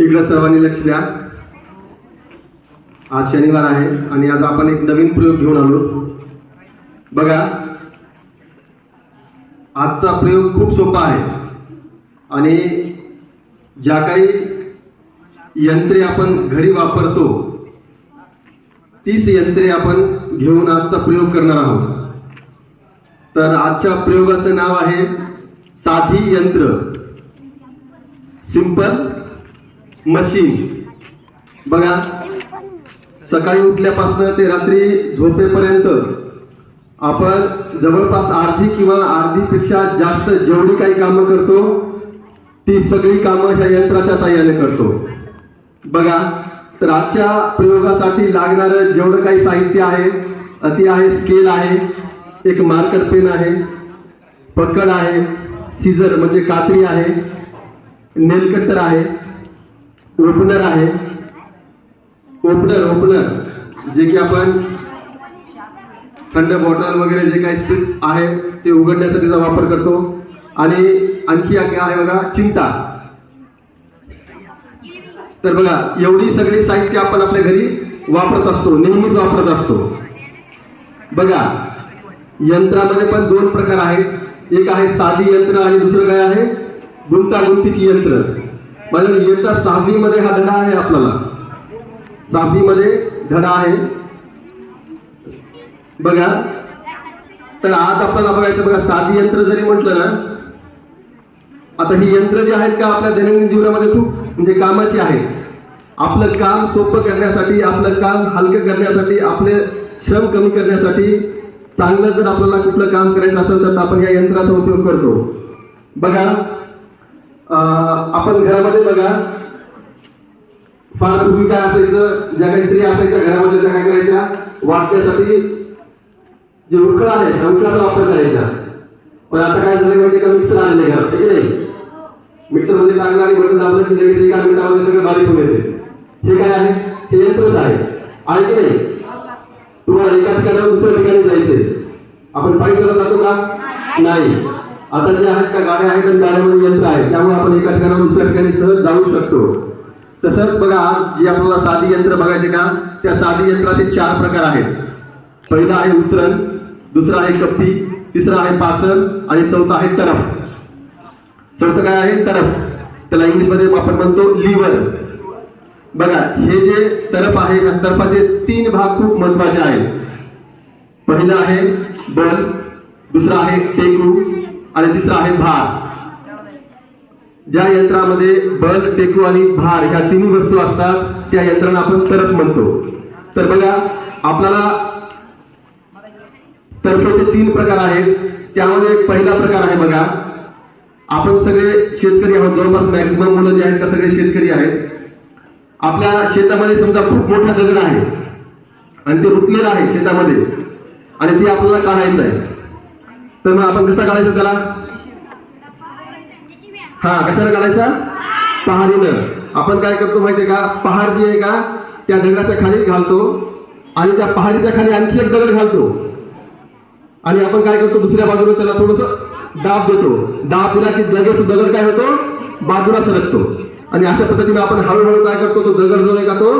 इकडं सर्वांनी लक्ष द्या. आज शनिवार आहे आणि आज आपण एक नवीन प्रयोग घेऊन आलो. बघा आजचा प्रयोग खूप सोपा आहे. आणि ज्या काही यंत्रे आपण घरी वापरतो तीच यंत्रे आपण घेऊन आजचा प्रयोग करणार आहोत. तर आजच्या प्रयोगाचं नाव आहे साधी यंत्र. Simple machine. बघा सकाळी उठल्यापासून ते रात्री झोपेपर्यंत आपण जवळपास अर्धी किंवा अर्धीपेक्षा जास्त जेवढी काही कामं करतो ती सगळी कामं ह्या यंत्राच्या साह्याने करतो. बघा तर आजच्या प्रयोगासाठी लागणारं जेवढं काही साहित्य आहे अति आहे स्केल आहे एक मार्कर पेन आहे पकड आहे सीझर म्हणजे कात्री आहे नेलकटर आहे ओपनर आहे. ओपनर ओपनर जे की आपण थंड बॉटल वगैरे जे काही स्पिक आहे ते उघडण्यासाठीचा वापर करतो. आणि आणखी आहे बघा चिंता. तर बघा एवढी सगळी साहित्य आपण आपल्या घरी वापरत असतो नेहमीच वापरत असतो. बघा यंत्रामध्ये पण दोन प्रकार आहेत. एक आहे साधी यंत्र आणि दुसरं काय आहे? गुंतागुंतीची यंत्र. माझ्या इयत्ता सहावीमध्ये हा धडा आहे आपल्याला. सहावीमध्ये धडा आहे. बघा. तर आज आपल्याला बघायचं बघा साधी यंत्र जरी म्हटलं ना आता ही यंत्र जी आहेत का आपल्या दैनंदिन जीवनामध्ये खूप म्हणजे कामाची आहेत. आपलं काम सोपं करण्यासाठी आपलं काम हलकं करण्यासाठी आपले श्रम कमी करण्यासाठी चांगलं जर आपल्याला कुठलं काम करायचं असेल तर आपण या यंत्राचा उपयोग करतो. बघा. आपण घरामध्ये बघा फार काय असायचं ज्या काही स्त्रिया असायच्या घरामध्ये त्या काय करायच्या? वाटण्यासाठी जे उखळ आहे त्या उखळाचा वापर करायचा पण आता काय झालं माहिती का? मिक्सर आलेले घरात आहे की नाही? मिक्सरमध्ये टाकलं आणि बटन दाबलं की लगेच एका मिनिटामध्ये सगळं बारीक होऊन येते. हे काय आहे? हे यंत्रच आहे. आहे की नाही? तुम्हाला एका ठिकाणावर दुसऱ्या ठिकाणी जायचंय. आपण पायी चालत जातो का? नाही. आता जे आहेत त्या गाड्या आहेत आणि गाड्यामध्ये यंत्र आहे त्यामुळे आपण एका ठिकाणावर दुसऱ्या ठिकाणी सहज जाऊ शकतो. तसंच बघा आज जी आपल्याला साधी यंत्र बघायचे का त्या साधी यंत्राचे चार प्रकार आहेत. पहिला आहे उतरण दुसरा आहे कप्पी तिसरा आहे पाचन आणि चौथा आहे तरफ. चौथं काय आहे? तरफ. त्याला इंग्लिशमध्ये आपण म्हणतो लिव्हर बघा हे जे तरफ आहे या तरफाचे तीन भाग खूप महत्त्वाचे आहेत. पहिला आहे बल दुसरा आहे टेकू आणि तिसरा आहे भार. ज्या यंत्रामध्ये बल टेकू आणि भार ह्या तिन्ही वस्तू असतात त्या यंत्रांना आपण तरफ म्हणतो. तर बघा आपल्याला तर्फेचे तीन प्रकार आहेत. त्यामध्ये एक पहिला प्रकार आहे बघा. आपण सगळे शेतकरी आहोत जवळपास मॅक्झिमम मुलं जे आहेत का सगळे शेतकरी आहेत. आपल्या शेतामध्ये समजा खूप मोठा दगड आहे. आणि ते रुतलेलं आहे शेतामध्ये. आणि ते आपल्याला काढायचं आहे. तर मग आपण कसा काढायचा त्याला? हा कशाला काढायचा? पहारीनं आपण काय करतो माहितीये का? पहार जी आहे का त्या दगडाच्या खाली घालतो आणि त्या पहाडीच्या खाली आणखी एक दगड घालतो. आणि आपण काय करतो दुसऱ्या बाजूला त्याला थोडस दाब देतो. दाब दिला की दगड तो दगड काय होतो? बाजूला सरकतो. आणि अशा पद्धतीने आपण हळूहळू काय करतो तो दगड जो आहे का तो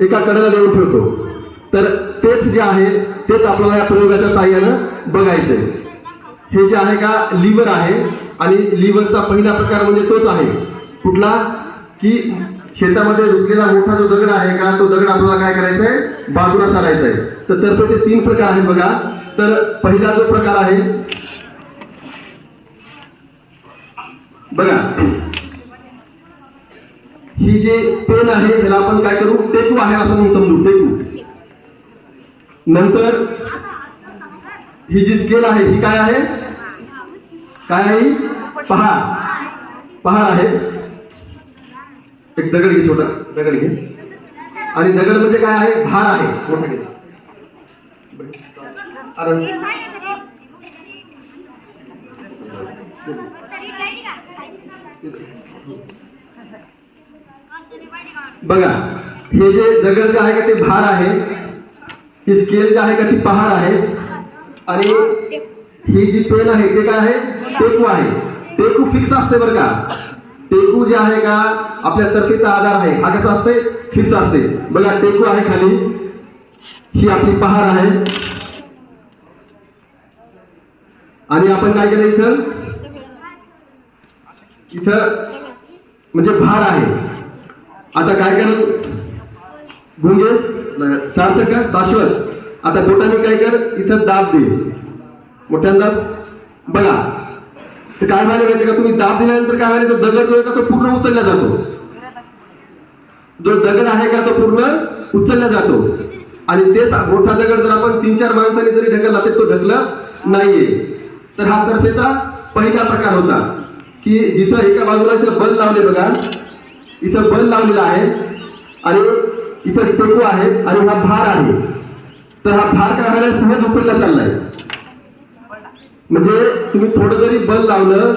एका कडेला देऊन ठेवतो. तर तेच जे आहे तेच आपल्याला या प्रयोगाच्या साह्यानं बघायचंय. हे जे आहे का लिव्हर आहे आणि लिव्हरचा पहिला प्रकार म्हणजे तोच आहे. कुठला? की शेतामध्ये रुपलेला मोठा जो दगड आहे का तो दगड आपल्याला काय करायचा आहे बाजूला सारायचा आहे तर तर्फे ते तीन प्रकार आहेत बघा. तर पहिला जो प्रकार आहे बघा. ही जे पेन आहे त्याला आपण काय करू? टेकू आहे असं म्हणून समजू टेकू. नंतर ही जी स्केल आहे ही काय आहे? काय आहे? ही? पहार पहार आहे. एक दगड घे छोटा दगड घे. आणि दगड म्हणजे काय आहे? भार आहे. मोठा घे. बघा हे जे दगड जे आहे का ते भार आहे. ही स्केल जी आहे का ती पहार आहे. आणि ही जी पेन आहे ते काय आहे? टेकू आहे. टेकू फिक्स असते बरं का. टेकू जे आहे का आपल्या तर्फेचा आधार आहे. हा कसा असते फिक्स असते. बघा टेकू आहे खाली. ही आपली पहार आहे. आणि आपण काय केलं इथं? इथं म्हणजे भार आहे. आता काय केलं? गुंगे? सार्थक का शाश्वत. आता बोटाने काय कर? इथं दाब दे. मोठ्यांदा बघा. ते काय व्हायला माहिती का? तुम्ही दाब दिल्यानंतर काय व्हायला? तो दगड जो आहे का तो पूर्ण उचलला जातो. जो दगड आहे का तो पूर्ण उचलला जातो. आणि तेच मोठा दगड जर आपण तीन चार माणसांनी जरी ढकलला तर तो ढकला नाहीये. तर हा तर्फेचा पहिला प्रकार होता की जिथं एका बाजूला इथं बल लावले बघा. इथं बल लावलेला आहे. आणि इथं टेकू आहे आणि हा भार आहे. तर हा भार काय व्हायला सहज उचलला चाललाय. म्हणजे तुम्ही थोडं जरी बल लावलं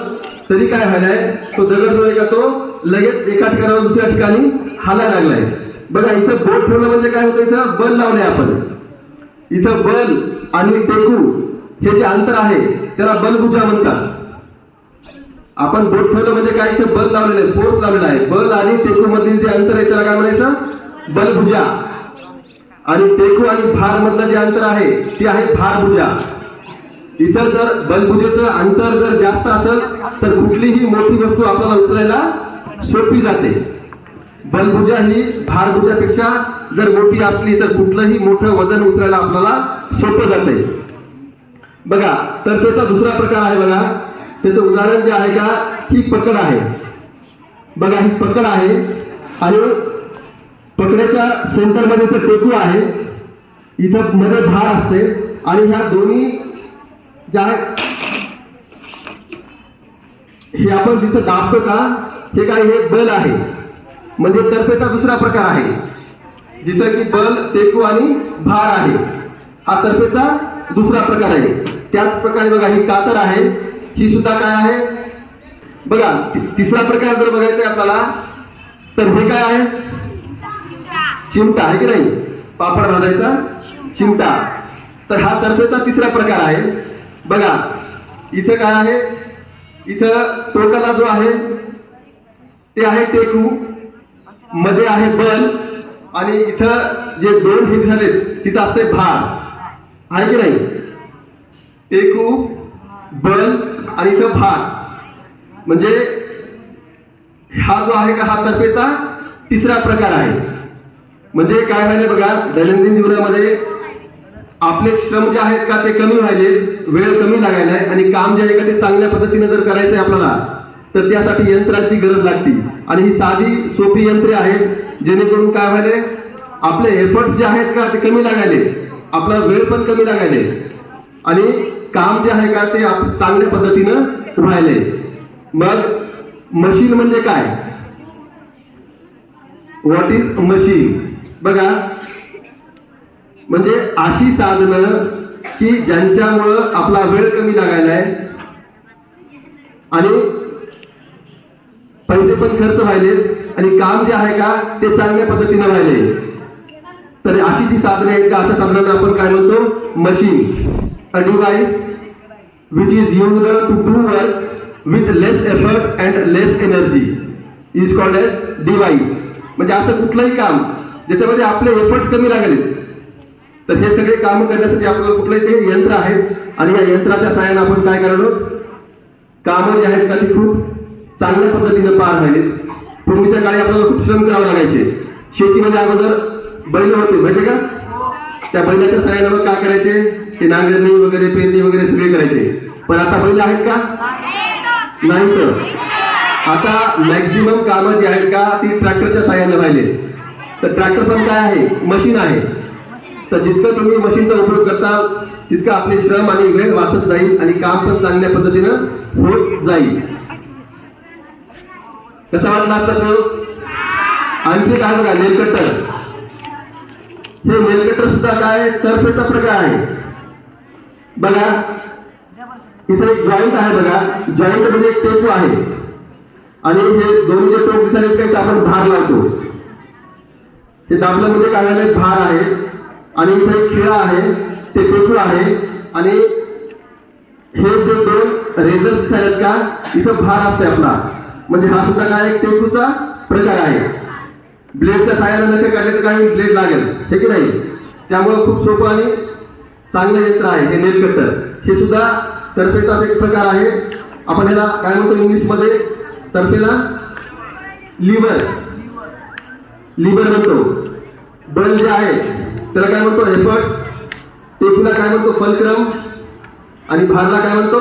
तरी काय व्हायलाय तो दगड जो आहे का तो लगेच एका ठिकाणावर दुसऱ्या ठिकाणी हाला लागलाय. बघा इथं बोट ठेवलं म्हणजे काय होतं? इथं बल लावलंय आपण. इथं बल आणि टेकू हे जे अंतर आहे त्याला बलभुजा म्हणतात. आपण बोट ठेवलं म्हणजे काय? इथं बल लावलेलं आहे फोर्स लावलेला आहे. बल आणि टेकू मधील जे अंतर आहे त्याला काय म्हणायचं? बलभुजा आणि टेकू आणि फार मधलं जे अंतर आहे ते आहे भारभुजा. इथं जर बलभुजेचं अंतर जर जास्त असेल तर कुठलीही मोठी वस्तू आपल्याला उचलायला सोपी जाते. बलभुजा ही भारभुजापेक्षा जर मोठी असली तर कुठलंही मोठं वजन उचलायला आपल्याला सोपं जाते. बघा तर त्याचा दुसरा प्रकार आहे बघा. त्याचं उदाहरण जे आहे का ही पकड आहे. बघा ही पकड आहे. आणि पकड्याच्या सेंटरमध्ये तर टेकू आहे. इथं मध्ये भार असते. आणि ह्या दोन्ही ज्या हे आपण जिथं दाबतो का हे काय हे बल आहे. म्हणजे तर्फेचा दुसरा प्रकार आहे. जिथं की बल टेकू आणि भार आहे. हा तर्फेचा दुसरा प्रकार आहे. त्याच प्रकारे बघा ही कातर आहे. ही सुद्धा काय आहे? बघा तिसरा प्रकार जर बघायचा आपल्याला तर हे काय आहे? चिमटा आहे की नाही? पापड भाजायचा चिमटा. तर हा तर्फेचा तिसरा प्रकार आहे. बघा इथं काय आहे? इथं टोकाला जो आहे ते आहे टेकू. मध्ये आहे बल आणि इथं जे दोन हिट झाले तिथं असते भार आहे की नाही? टेकू बल आणि इथं भार म्हणजे हा जो आहे का हा तर्फेचा तिसरा प्रकार आहे. म्हणजे काय झाले बघा दैनंदिन जीवनामध्ये आपले श्रम जे आहेत का ते कमी राहिले वेळ कमी लागायला आहे आणि काम जे आहे का ते चांगल्या पद्धतीने जर करायचं आहे आपल्याला तर त्यासाठी यंत्राची गरज लागते. आणि ही साधी सोपी यंत्रे आहेत जेणेकरून काय व्हायले आपले एफर्ट्स जे आहेत का ते कमी लागायले आपला वेळ पण कमी लागायले आणि काम जे आहे का ते चांगल्या पद्धतीनं राहिले मग मशीन म्हणजे काय? व्हॉट इज मशीन बघा. म्हणजे अशी साधनं की ज्यांच्यामुळं आपला वेळ कमी लागायला आहे. आणि पैसे पण खर्च व्हायलेत आणि काम जे आहे का ते चांगल्या पद्धतीने व्हायले. तर अशी जी साधने आहेत का अशा साधनांना आपण काय म्हणतो? Machine a device which is use to do work with less effort and less energy is called as device म्हणजे असं कुठलंही काम. ज्याच्यामध्ये आपले एफर्ट्स कमी लागले. तर हे सगळे काम करण्यासाठी आपल्याला कुठलंही ते यंत्र आहे. आणि या यंत्राच्या सहाय्याने आपण काय करणार कामं जी आहेत का ती खूप चांगल्या पद्धतीने पार झालीत पूर्वीच्या काळी आपल्याला खूप श्रम करावे लागायचे. शेतीमध्ये अगोदर बैल होते माहिती का? त्या बैलाच्या सहाय्याने काय करायचे? ते नांगरणी वगैरे पेरणी वगैरे सगळे करायचे. पण आता बैल आहेत का? नाही तर आता मॅक्झिमम कामं जी आहेत का ती ट्रॅक्टरच्या सहाय्याने राहिले. तर ट्रॅक्टर पण काय आहे? मशीन आहे. तर जितकं तुम्ही मशीनचा उपयोग करता तितकं आपले श्रम आणि वेळ वाचत जाईल आणि काम पण चांगल्या पद्धतीनं होत जाईल. कसा वाटला आजचा प्रयोग आणखी काय बघा नेलकटर हे नेलकटर सुद्धा काय? तर्फेचा प्रकार आहे. बघा इथे एक जॉईंट आहे बघा. जॉईंट म्हणजे एक टेपू आहे. आणि हे दोन्ही जे टोक दिसायला काही आपण भार लावतो. ते आपल्यामध्ये म्हणजे काय भार आहे आणि इथे एक खिळा आहे ते टेपू आहे आणि हे जे दोन रेझर आहेत का इथं भार असते आपला. म्हणजे हा सुद्धा काय एक टेकूचा प्रकार आहे. ब्लेडच्या साह्याने नखे काढले तर काही ब्लेड लागेल हे की नाही? त्यामुळं खूप सोपं आणि चांगलं यंत्र आहे हे नेल कटर हे सुद्धा तर्फेचाच एक प्रकार आहे. आपण ह्याला काय म्हणतो इंग्लिशमध्ये तर्फेला लिव्हर लिबर म्हणतो बल जे आहे त्याला काय म्हणतो? एफर्ट्स. टेकूला काय म्हणतो? फलक्रम. आणि भारला काय म्हणतो?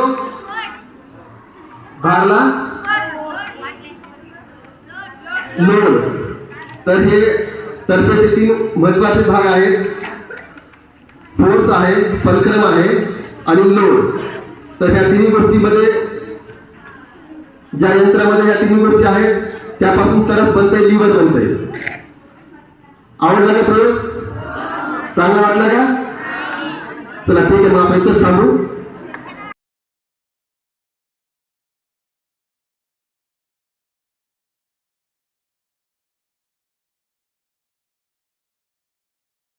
भारला लोड. तर हे तर्फेचे तीन महत्त्वाचे भाग आहेत. फोर्स आहे फलक्रम आहे आणि लोड. तर ह्या तिन्ही गोष्टीमध्ये ज्या यंत्रामध्ये ह्या तिन्ही गोष्टी आहेत त्यापासून तरफ बनतंय लिव्हर बनतंय. आवडला का प्रयोग? चांगला वाटला का? चला ठीक आहे मग आपण इथंच थांबू.